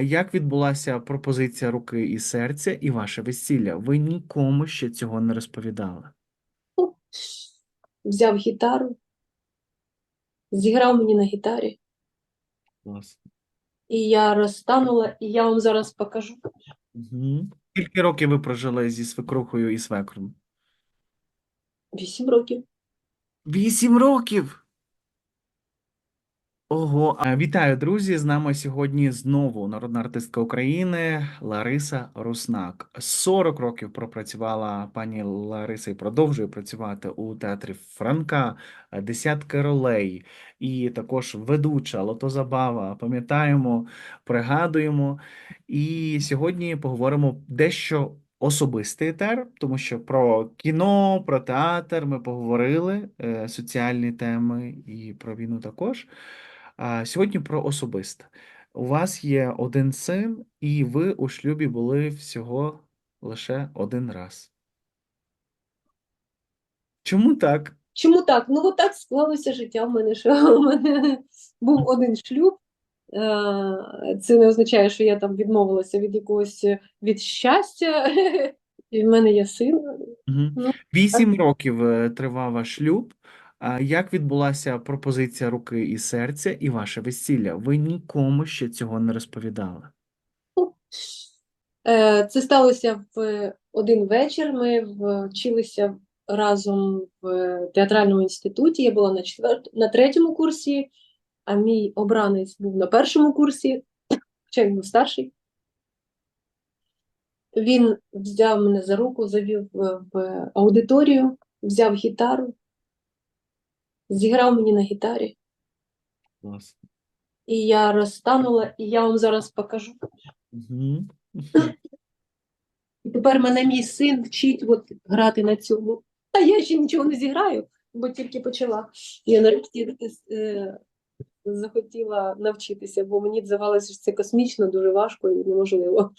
Як відбулася пропозиція руки і серця і ваше весілля? Ви нікому ще цього не розповідали. Взяв гітару, зіграв мені на гітарі, Клас. і я розтанула, і я вам зараз покажу. Угу. Скільки років ви прожили зі свекрухою і свекром? Вісім років. Вісім років. Ого, вітаю, друзі! З нами сьогодні знову народна артистка України Лариса Руснак. 40 років пропрацювала пані Лариса і продовжує працювати у театрі Франка, е, десятки ролей, і також ведуча Лотозабава. Пам'ятаємо, пригадуємо. І сьогодні поговоримо дещо особистий етер, тому що про кіно, про театр ми поговорили, е, соціальні теми і про війну також. Сьогодні про особисте. У вас є один син, і ви у шлюбі були всього лише один раз. Чому так? Чому так? Ну, от так склалося життя в мене, що в мене був один шлюб. Е, Це не означає, що я там відмовилася від якогось від щастя. І в мене є син. Мгм. Ну, Вісім років е, тривав ваш шлюб. А як відбулася пропозиція руки і серця і ваше весілля? Ви нікому ще цього не розповідали. Е, Це сталося в один вечір. Ми вчилися разом в театральному інституті. Я була на четвер... на третьому курсі, а мій обранець був на першому курсі, хоча він був старший. Він взяв мене за руку, завів в в аудиторію, взяв гітару, зіграв мені на гітарі, Клас. і я розтанула, і я вам зараз покажу. Угу. І тепер мене мій син вчить от грати на цьому. А я ще нічого не зіграю, бо тільки почала. Я нарешті е, захотіла навчитися, бо мені здавалося, що це космічно, дуже важко і неможливо.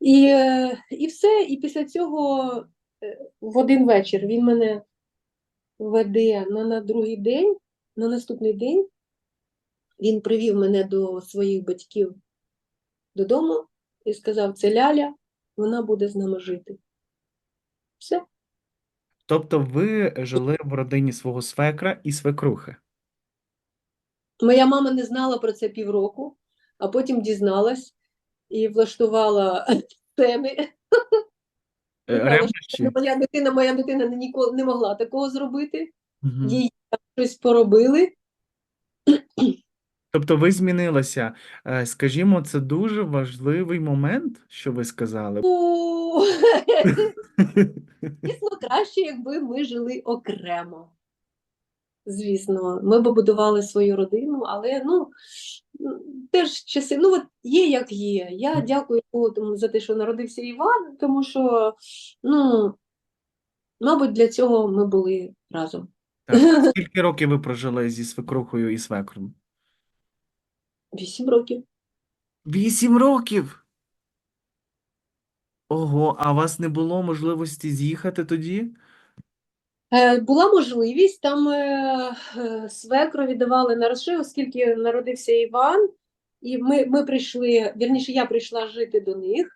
І, е, і все. І після цього е, в один вечір він мене веде на, на другий день, на наступний день. Він привів мене до своїх батьків додому і сказав: це Ляля, вона буде з нами жити. Все. Тобто ви жили в родині свого свекра і свекрухи. Моя мама не знала про це півроку, а потім дізналась і влаштувала сцени. Е, Ревнощі? що моя дитина, моя дитина ніколи не могла такого зробити. угу. Їй там щось поробили. Тобто ви змінилися. Е, Скажімо, це дуже важливий момент, що ви сказали. Дійсно, Звісно, краще, якби ми жили окремо. Звісно, ми б будували свою родину, але ну теж часи, ну от є як є. Я дякую тому за те, що народився Іван, тому що, ну, мабуть, для цього ми були разом. Так. Скільки років ви прожили зі свекрухою і свекром? Вісім років. Вісім років. Ого, а у вас не було можливості з'їхати тоді? Е, Була можливість, там е, е, свекрові давали на розшив, оскільки народився Іван, і ми, ми прийшли, вірніше, я прийшла жити до них.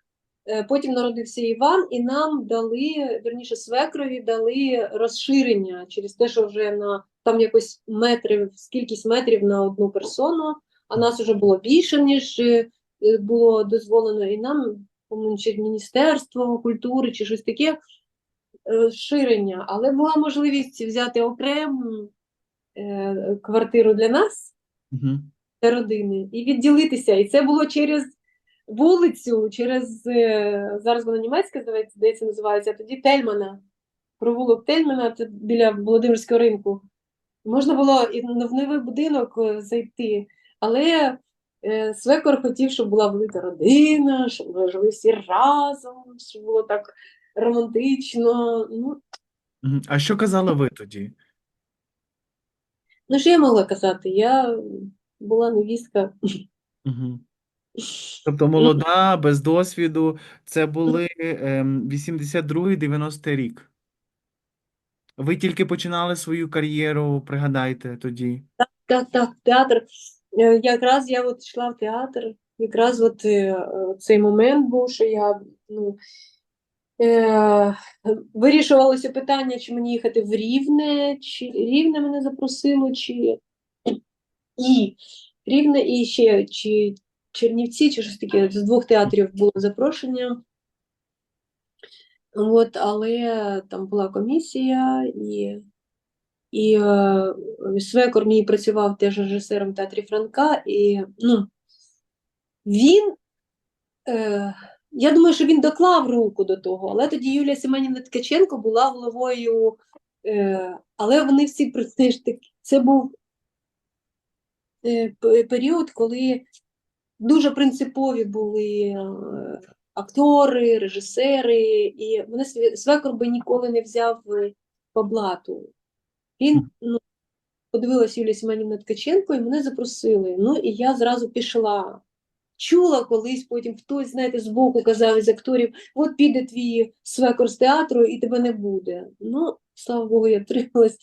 Потім народився Іван, і нам дали, вірніше, свекрові дали розширення через те, що вже на там якось метрів, кількість метрів на одну персону, а нас вже було більше, ніж було дозволено, і нам, по-моєму, Міністерство культури чи щось таке розширення, але була можливість взяти окрему е, квартиру для нас, Угу. для родини, і відділитися. І це було через вулицю, через е, зараз вона німецька, здається, називається, а тоді Тельмана. Провулок Тельмана це біля Володимирського ринку. Можна було і в новий будинок е, зайти, але е, свекор хотів, щоб була велика родина, щоб ми жили всі разом, щоб було так романтично. Ну, А що казали ви тоді? Ну, що я могла казати? Я була невістка. Угу. Тобто молода, без досвіду. Це були ем, 82-90 рік. Ви тільки починали свою кар'єру, пригадайте тоді. Так, так, театр. Е, Якраз я от йшла в театр, якраз от е, е, цей момент був, що я ну, е, вирішувалося питання, чи мені їхати в Рівне, чи Рівне мене запросило, чи і Рівне, і ще чи Чернівці, чи щось таке. З двох театрів було запрошення. От, але там була комісія, і, і е, свекор мій працював теж режисером театрі Франка, і ну, він, е, я думаю, що він доклав руку до того, але тоді Юлія Семенівна Ткаченко була головою, е, але вони всі знаєш, це був е, період, коли дуже принципові були е, актори, режисери, і мене свекор би ніколи не взяв е, по блату. Він ну, подивилась Юлія Семенівна Ткаченко, і мене запросили. Ну і я зразу пішла. Чула колись, потім хтось, знаєте, збоку казав із акторів: от піде твій свекор з театру, і тебе не буде. Ну, слава Богу, я втрималась.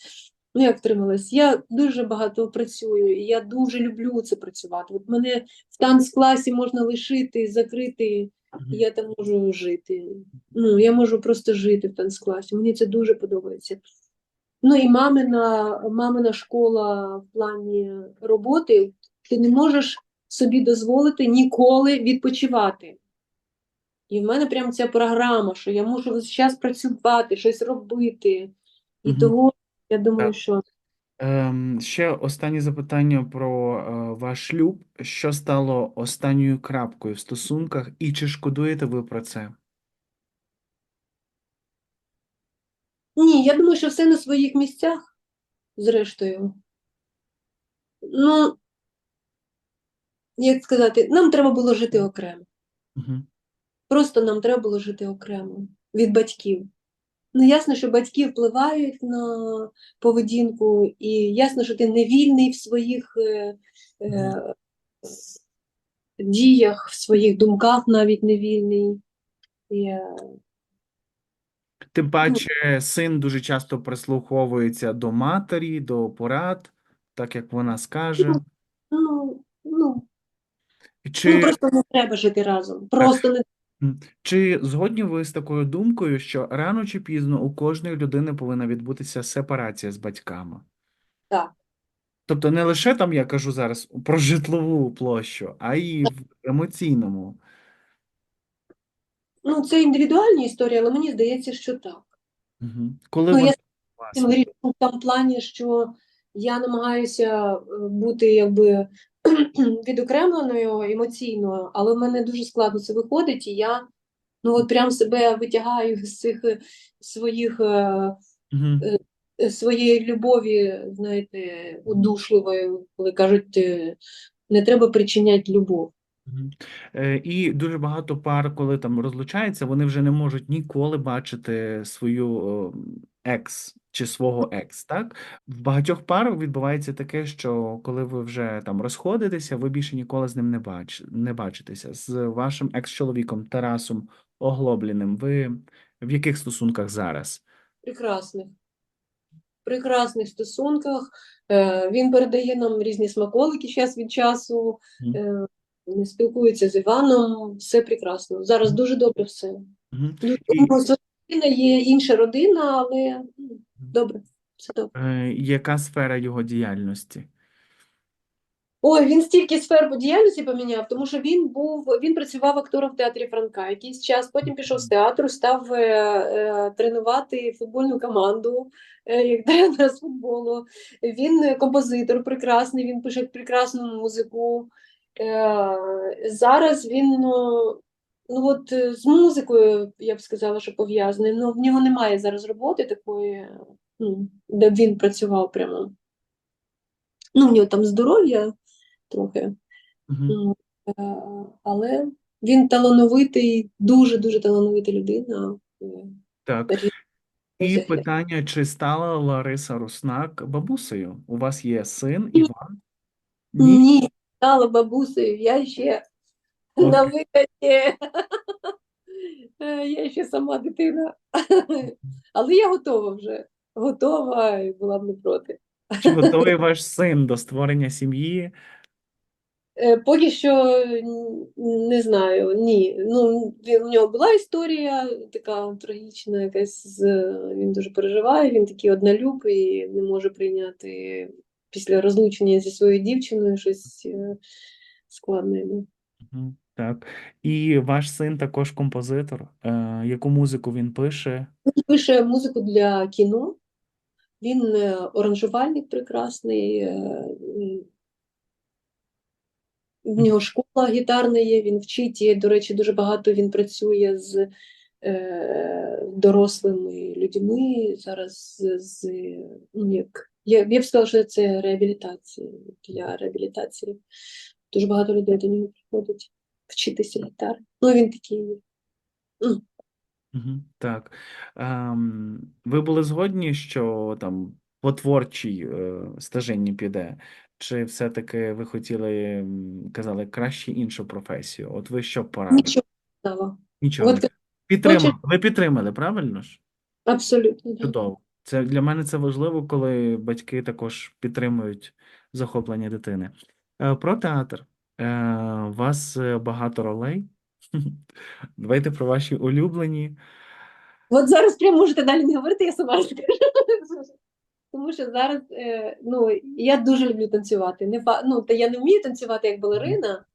Ну, як втрималась? Я дуже багато працюю, і я дуже люблю це працювати. От мене в танцкласі можна лишити, закрити, і я там можу жити. Ну, я можу просто жити в танцкласі. Мені це дуже подобається. Ну і мамина, мамина школа в плані роботи, ти не можеш собі дозволити ніколи відпочивати. І в мене прям ця програма, що я можу весь час працювати, щось робити. І Мгм. того я думаю, Так. що Ем, ще останнє запитання про е, ваш шлюб. Що стало останньою крапкою в стосунках, і чи шкодуєте ви про це? ні, я думаю, що все на своїх місцях, зрештою. Ну, як сказати, нам треба було жити окремо. Угу. Просто нам треба було жити окремо від батьків. Ну, ясно, що батьки впливають на поведінку, і ясно, що ти не вільний в своїх е, е, діях, в своїх думках навіть не вільний. І, е, Тим паче, син дуже часто прислуховується до матері, до порад, так як вона скаже. ну, ну, ну, Чи, просто не треба жити разом. Просто не чи згодні ви з такою думкою, що рано чи пізно у кожної людини повинна відбутися сепарація з батьками? так. Тобто не лише там, я кажу зараз про житлову площу, а й в емоційному. Ну, це індивідуальні історії, але мені здається, що так. Угу. Коли Ну, я власне? грішу в тому плані, що я намагаюся е, бути якби відокремленою емоційно, але в мене дуже складно це виходить, і я ну от прям себе витягаю з цих е, своїх е, своєї любові, знаєте, удушливої, коли кажуть, не треба причиняти любов. І дуже багато пар, коли там розлучаються, вони вже не можуть ніколи бачити свою екс чи свого екс, так? В багатьох пар відбувається таке, що коли ви вже там розходитеся, ви більше ніколи з ним не бач, не бачитеся. З вашим екс-чоловіком Тарасом Оглобліним, ви в яких стосунках зараз? прекрасних, прекрасних стосунках. Е, Він передає нам різні смаколики час від часу, е, спілкується з Іваном, все прекрасно. Зараз дуже добре все. І тому що родина є інша родина, але ну, добре, все добре. е, яка сфера його діяльності? Ой, він стільки сфер діяльності поміняв, тому що він був, він працював актором в театрі Франка якийсь час, потім пішов з театру, став е, е, тренувати футбольну команду е, як тренер з футболу. Він композитор прекрасний, він пише прекрасну музику. Е, зараз він ну, ну от е, з музикою, я б сказала, що пов'язаний. Ну, в нього немає зараз роботи такої, ну, де б він працював прямо. Ну, в нього там здоров'я трохи. Е, Але він талановитий, дуже-дуже талановита людина. Е, Так. І питання, чи стала Лариса Руснак бабусею? У вас є син Іван? Ні? Ні, стала бабусею, я ще на Окей. Е, Я ще сама дитина. Але я готова вже. Готова і була б не проти. Чи готовий ваш син до створення сім'ї? Е, Поки що не знаю, ні. Ну, у нього була історія така трагічна, якась з, він дуже переживає, він такий однолюб і не може прийняти після розлучення зі своєю дівчиною щось е, складне. йому. Так. І ваш син також композитор. Е, яку музику він пише? Він пише музику для кіно, він е, оранжувальник прекрасний, е, в нього школа гітарна є, він вчить, до речі, дуже багато він працює з е, дорослими людьми зараз з, ну, як, я, я б сказала, що це реабілітація для реабілітації. Дуже багато людей до нього приходить вчитися гітари. Ну, він такий. Мгм, Так. Ем, ви були згодні, що там по творчій е, стежині піде? Чи все-таки ви хотіли, казали, краще іншу професію? От ви що порадили? Нічого не стало. Нічого От підтримали. Ви підтримали, правильно ж? Абсолютно. Чудово. Це для мене це важливо, коли батьки також підтримують захоплення дитини. Е, Про театр. Е, У вас е, багато ролей. Давайте про ваші улюблені. От зараз прямо можете далі не говорити, я сама скажу. Тому що зараз е, ну, я дуже люблю танцювати. Не, ну, та я не вмію танцювати як балерина,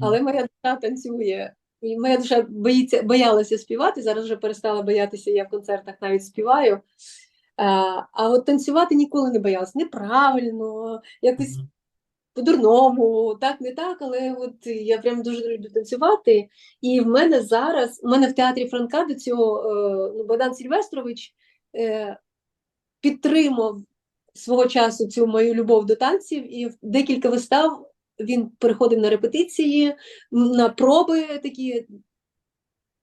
але моя душа танцює. І моя душа боїться, боялася співати, зараз вже перестала боятися, я в концертах навіть співаю. А, а от танцювати ніколи не боялася. Неправильно, якось. По-дурному, так, не так, але от я прям дуже люблю танцювати. І в мене зараз, у мене в театрі Франка до цього е, ну, Богдан Сільвестрович е, підтримав свого часу цю мою любов до танців, і в декілька вистав він приходив на репетиції, на проби такі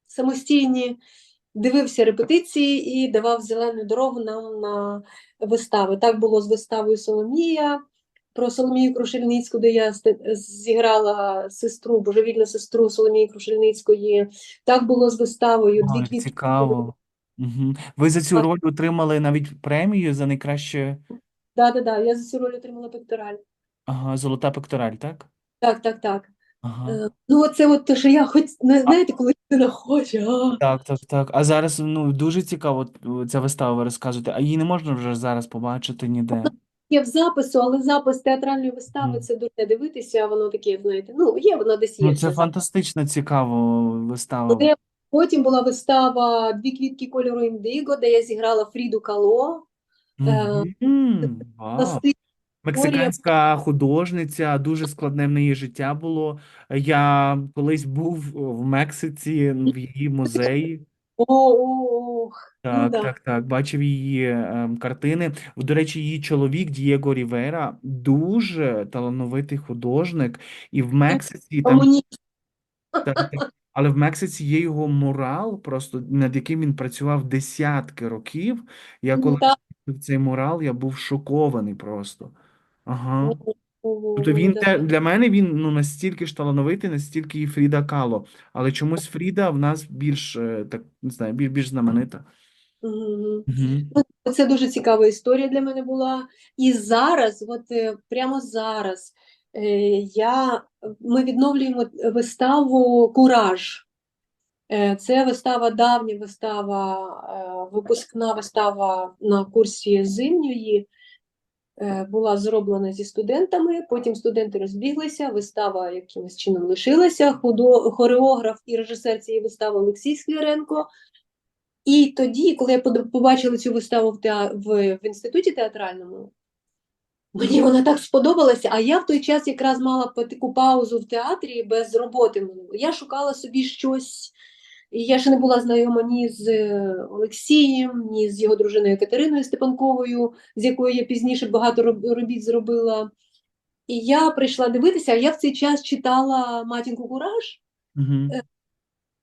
самостійні, дивився репетиції і давав зелену дорогу нам на вистави. Так було з виставою Соломія. Про Соломію Крушельницьку, де я зіграла сестру, божевільну сестру Соломії Крушельницької. Так було з виставою Дві Ой, квітки. цікаво. Мгм. Ви за цю роль отримали навіть премію за найкраще Да, да, да, я за цю роль отримала пектораль. ага, золота пектораль, так? Так, так, так. Ага. Е, Ну, оце от те, що я хоч не знаєте, коли людина хоче. А, Так, так, так. А зараз ну дуже цікаво от, ця вистава, ви розказуєте, а її не можна вже зараз побачити ніде. Є в запису, але запис театральної вистави це дурне дивитися, воно таке, знаєте, ну, є, воно десь є. Ну, це фантастично цікаво вистава. Потім була вистава Дві квітки кольору індиго, де я зіграла Фріду Кало. Е. Мексиканська художниця, дуже складне в неї життя було. Я колись був в Мексиці в її музеї. Ну Так, да. так, так. Бачив її ем, картини. До речі, її чоловік Дієго Рівера дуже талановитий художник, і в Мексиці там Комуніст. так, так. Але в Мексиці є його мурал, просто над яким він працював десятки років. Я коли бачив цей мурал, я був шокований просто. Ага. Тобто він те, для мене він ну настільки ж талановитий, настільки і Фріда Кало. Але чомусь Фріда в нас більш е, так не знаю, більш, більш знаменита. Угу. Це дуже цікава історія для мене була. І зараз, от е, прямо зараз, е, я, ми відновлюємо виставу Кураж. Е, Це вистава, давня вистава, е, випускна вистава на курсі зимньої. Е, Була зроблена зі студентами, потім студенти розбіглися, вистава якимось чином лишилася. Худо, хореограф і режисер цієї вистави Олексій Скляренко. І тоді, коли я побачила цю виставу в, теа... в, в інституті театральному, мені вона так сподобалася, а я в той час якраз мала таку паузу в театрі без роботи. Я шукала собі щось, і я ще не була знайома ні з е, Олексієм, ні з його дружиною Катериною Степанковою, з якою я пізніше багато робіт зробила. І я прийшла дивитися, а я в цей час читала Матінку Кураж Угу.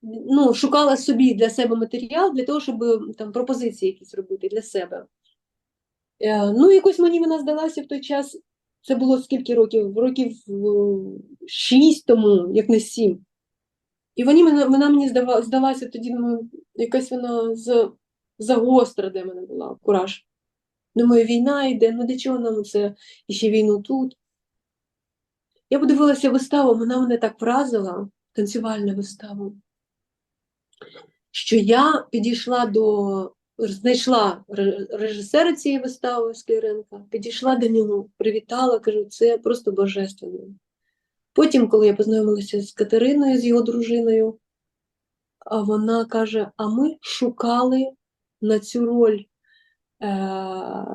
ну, шукала собі для себе матеріал для того, щоб там пропозиції якісь робити для себе. Е, ну, якось мені вона здалася в той час, це було скільки років? Років шість тому, як не сім. І вони, мене- вона мені здава, здалася тоді, думаю, якась вона за, загостра, де мене була, кураж. Думаю, війна йде, ну для чого нам це і ще війну тут? Я подивилася виставу, вона мене так вразила, танцювальну виставу, що я підійшла до, знайшла режисера цієї вистави Скляренка, підійшла до нього, привітала, кажу, це просто божественно. Потім, коли я познайомилася з Катериною, з його дружиною, вона каже: а ми шукали на цю роль е-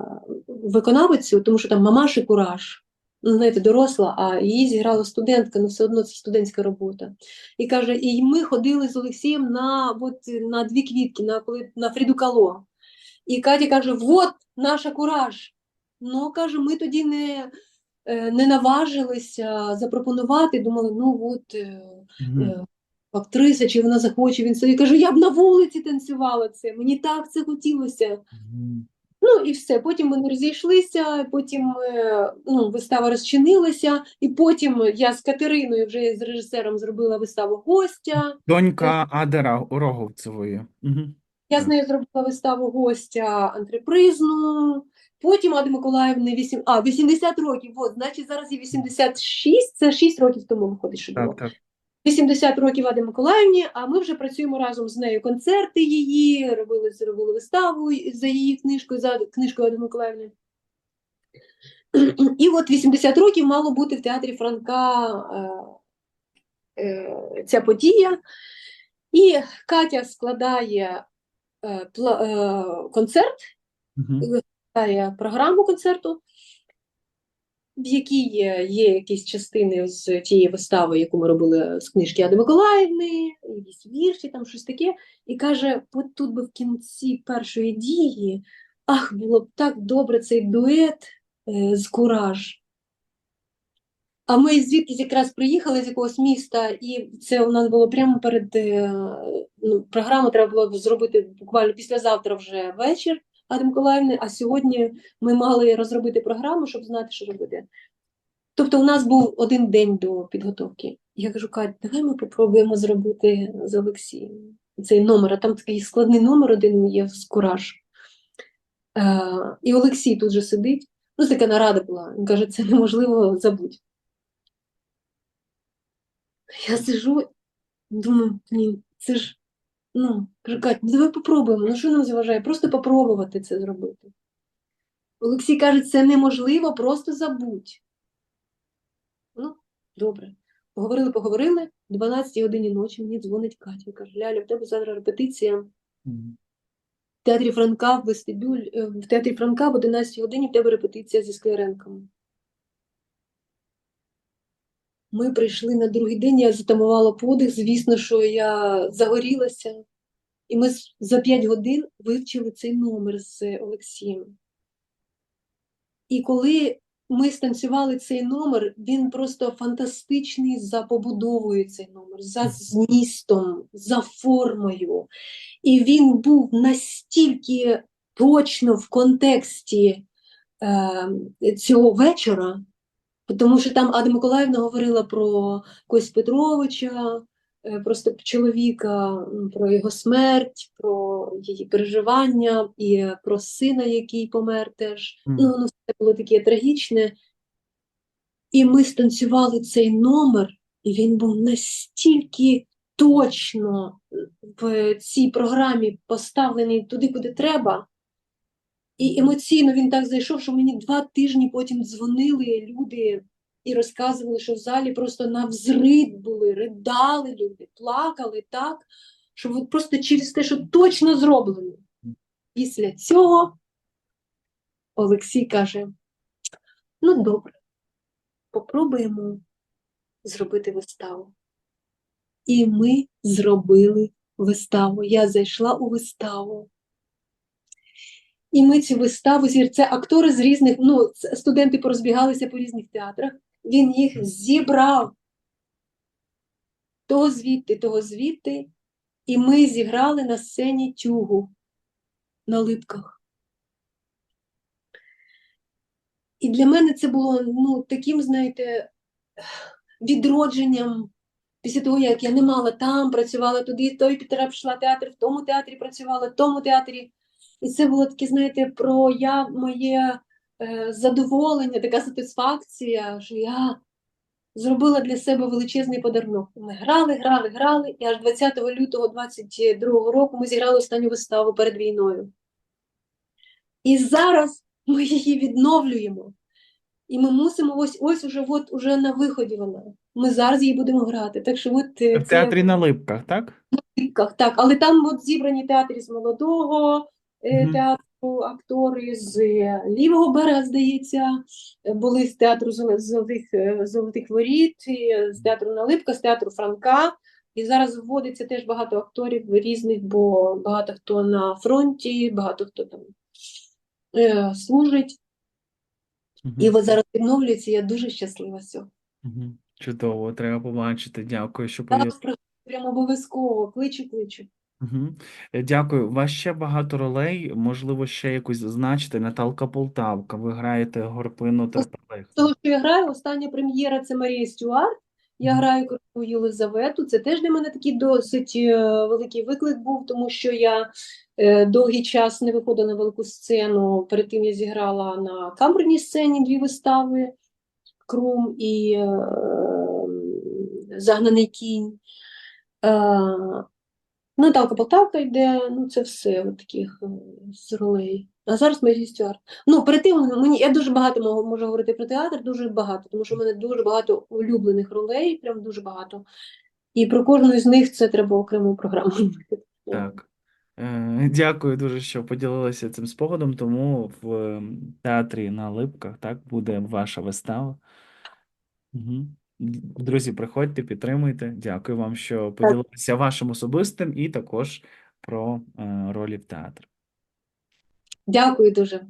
виконавицю, тому що там мамаші кураж, ну, знаєте, доросла, а її зіграла студентка, ну все одно це студентська робота. І каже, і ми ходили з Олексієм на, от, на дві квітки, на, коли, на Фріду Кало. І Катя каже: от наша кураж. Ну, каже, ми тоді не, не наважилися запропонувати, думали, ну от. е, Мгм. е, актриса, чи вона захоче, він собі каже, я б на вулиці танцювала це, мені так це хотілося. Мгм. Ну і все. Потім не розійшлися, потім е, ну, вистава розчинилася, і потім я з Катериною вже з режисером зробила виставу гостя. Донька Адера Роговцевої. Мгм. Я з нею зробила виставу гостя антрепризну. Потім Ади Миколаївни 8, а, 80 років. От, значить, зараз є 86, це 6 років тому виходить, що було. Так, так. 80 років Аді Миколаївні, а ми вже працюємо разом з нею. Концерти її, робили, зробили виставу за її книжкою, за книжкою Ади Миколаївни. І от 80 років мало бути в театрі Франка е, е, ця подія. І Катя складає е, пла- е, концерт, Мгм. Програму концерту, в якій є, якісь частини з тієї вистави, яку ми робили з книжки Ади Миколаївни, якісь вірші, там щось таке. І каже: от тут би в кінці першої дії, ах, було б так добре цей дует е, з кураж. А ми звідкись якраз приїхали з якогось міста, і це у нас було прямо перед е, ну, програму треба було зробити буквально післязавтра вже вечір Ади Миколаївни, а сьогодні ми мали розробити програму, щоб знати, що робити. Тобто у нас був один день до підготовки. Я кажу, Кать, давай ми попробуємо зробити з Олексієм цей номер, а там такий складний номер один є з кураж. Е, і Олексій тут же сидить. Ну, така нарада була. Він каже, це неможливо забудь. Я сижу, думаю, блін, це ж, ну, кажу, ну давай попробуємо, ну що нам заважає? Просто попробувати це зробити. Олексій каже, це неможливо, просто забудь. Ну, добре. Поговорили, поговорили. 12 годині ночі мені дзвонить Катя. Каже, Ляля, в тебе завтра репетиція в театрі Франка в вестибюль, е, в театрі Франка в 11 годині в тебе репетиція зі Скляренком. Ми прийшли на другий день, я затамувала подих, звісно, що я загорілася. І ми за 5 годин вивчили цей номер з Олексієм. І коли ми станцювали цей номер, він просто фантастичний за побудовою цей номер, за змістом, за формою. І він був настільки точно в контексті е, цього вечора, тому що там Ада Миколаївна говорила про Кость Петровича, е, просто чоловіка, про його смерть, про її переживання і про сина, який помер теж. Мгм. Ну, воно все було таке трагічне. І ми станцювали цей номер, і він був настільки точно в цій програмі поставлений туди, куди треба. І емоційно він так зайшов, що мені два тижні потім дзвонили люди і розказували, що в залі просто навзрид були, ридали люди, плакали так, що просто через те, що точно зроблено. Після цього Олексій каже: ну добре, попробуємо зробити виставу. І ми зробили виставу. Я зайшла у виставу. І ми цю виставу це актори з різних, ну, студенти порозбігалися по різних театрах. Він їх зібрав того звідти, того звідти, і ми зіграли на сцені тюгу на липках. І для мене це було ну, таким, знаєте, відродженням після того, як я не мала там, працювала туди, той півтора пішла театр, в тому театрі працювала, в тому театрі. І це було таке, знаєте, про я, моє е, задоволення, така сатисфакція, що я зробила для себе величезний подарунок. Ми грали, грали, грали, і аж 20 лютого 22 року ми зіграли останню виставу перед війною. І зараз ми її відновлюємо. І ми мусимо ось ось уже от уже на виході вона. Ми зараз її будемо грати. Так що от е, В це театрі на липках, так? Липках, так, але там от зібрані театри з молодого е, театру, актори з е, лівого берега, здається, е, були з театру золотих, золотих воріт, з театру на Липка, з театру Франка. І зараз вводиться теж багато акторів різних, бо багато хто на фронті, багато хто там е, служить. Мгм. І от зараз відновлюється. Я дуже щаслива з цього. Мгм. Чудово, треба побачити. Дякую, що Так, поділилися. прям обов'язково, кличу, кличу. Мгм. Е, Дякую. У вас ще багато ролей, можливо, ще якусь зазначити. Наталка Полтавка, ви граєте Горпину Терпелих. З того, що я граю, остання прем'єра це Марія Стюарт. Я Мгм. граю королеву Єлизавету. Це теж для мене такий досить е, великий виклик був, тому що я е, довгий час не виходила на велику сцену. Перед тим я зіграла на камерній сцені дві вистави Крум і е, Загнаний кінь. Е, Ну, Наталка Полтавка йде, ну це все от таких е, з ролей. А зараз Марія Стюарт. Ну, перед тим мені я дуже багато можу, можу говорити про театр, дуже багато, тому що в мене дуже багато улюблених ролей, прям дуже багато. І про кожну з них це треба окрему програму. Так. Е, Дякую дуже, що поділилися цим спогадом. Тому в ем, театрі на Липках так буде ваша вистава. Угу. Друзі, приходьте, підтримуйте. Дякую вам, що поділилися вашим особистим і також про е, ролі в театрі. Дякую дуже.